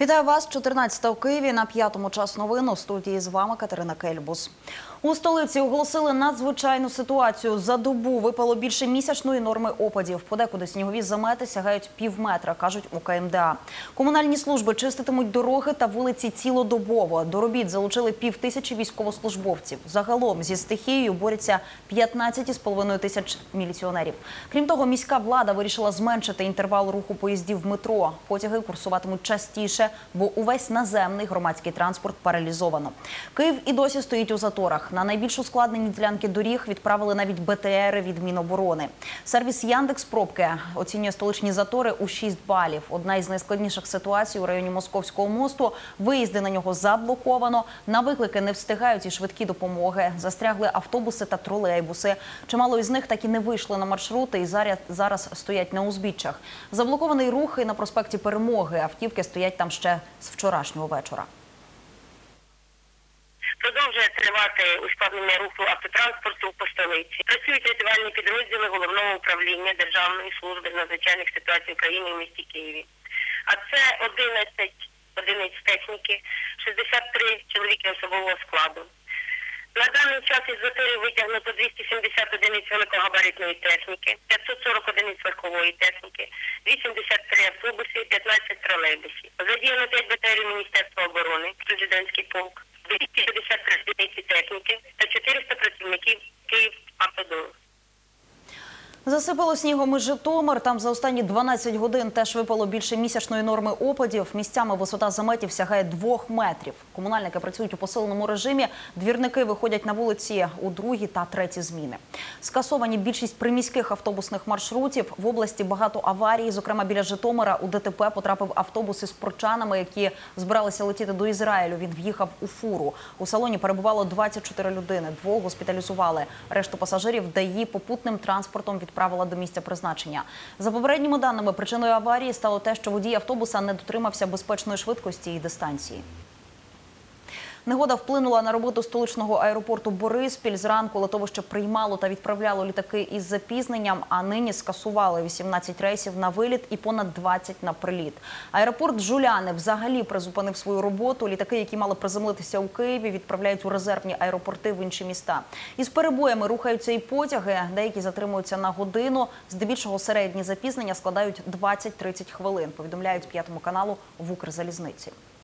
Вітаю вас 14 у Києві на п'ятому час новин у студії з вами Катерина Кельбус. У столиці оголосили надзвичайну ситуацію. За добу випало більше місячної норми опадів. Подекуди снігові замети сягають пів метра, кажуть у КМДА. Комунальні служби чиститимуть дороги та вулиці цілодобово. До робіт залучили пів тисячі військовослужбовців. Загалом зі стихією борються 15,5 тисяч міліціонерів. Крім того, міська влада вирішила зменшити інтервал руху поїздів метро. Потяги курсуватимуть частіше, бо увесь наземний громадський транспорт паралізовано. Київ і досі стоїть у заторах. На найбільш ускладнені ділянки доріг відправили навіть БТРи від Міноборони. Сервіс Яндекс Пробки оцінює столичні затори у 6 балів. Одна із найскладніших ситуацій у районі Московського мосту. Виїзди на нього заблоковано. На виклики не встигають і швидкі допомоги. Застрягли автобуси та тролейбуси. Чимало із них так і не вийшли на маршрути і зараз стоять на узбіччях. Заблокований рух і на проспекті Перемоги. Автівки стоять там ще з вчорашнього вечора. Продовжує тривати ускладнення руху автотранспорту по столиці. Працюють рятувальні підрозділи головного управління Державної служби з надзвичайних ситуацій України в місті Києві. А це 11 одиниць техніки, 63 чоловіки особового складу. На даний час із заторів витягнуто 270 одиниць великогабаритної техніки, 540 одиниць легкової техніки, 83 автобуси 15 тролейбусів. Задіяно 5 БТРів Міністерства оборони, президентський полк, 253 одиниці техніки та 400 працівників Київ автодору. Засипало снігом і Житомир. Там за останні 12 годин теж випало більше місячної норми опадів. Місцями висота заметів сягає двох метрів. Комунальники працюють у посиленому режимі. Двірники виходять на вулиці у другі та треті зміни. Скасовані більшість приміських автобусних маршрутів. В області багато аварій. Зокрема, біля Житомира у ДТП потрапив автобус із прочанами, які збиралися летіти до Ізраїлю. Він в'їхав у фуру. У салоні перебувало 24 людини. Двох госпіталізували. Решту пасажирів ДАІ попутним транспортом відправила до місця призначення. За попередніми даними, причиною аварії стало те, що водій автобуса не дотримався безпечної швидкості і дистанції. Негода вплинула на роботу столичного аеропорту Бориспіль. Зранку литовище приймало та відправляло літаки із запізненням, а нині скасували 18 рейсів на виліт і понад 20 на приліт. Аеропорт Жуляни взагалі призупинив свою роботу. Літаки, які мали приземлитися у Києві, відправляють у резервні аеропорти в інші міста. Із перебоями рухаються і потяги. Деякі затримуються на годину. Здебільшого середні запізнення складають 20-30 хвилин. Повідомляють п'ятому каналу в Укрзалізниці.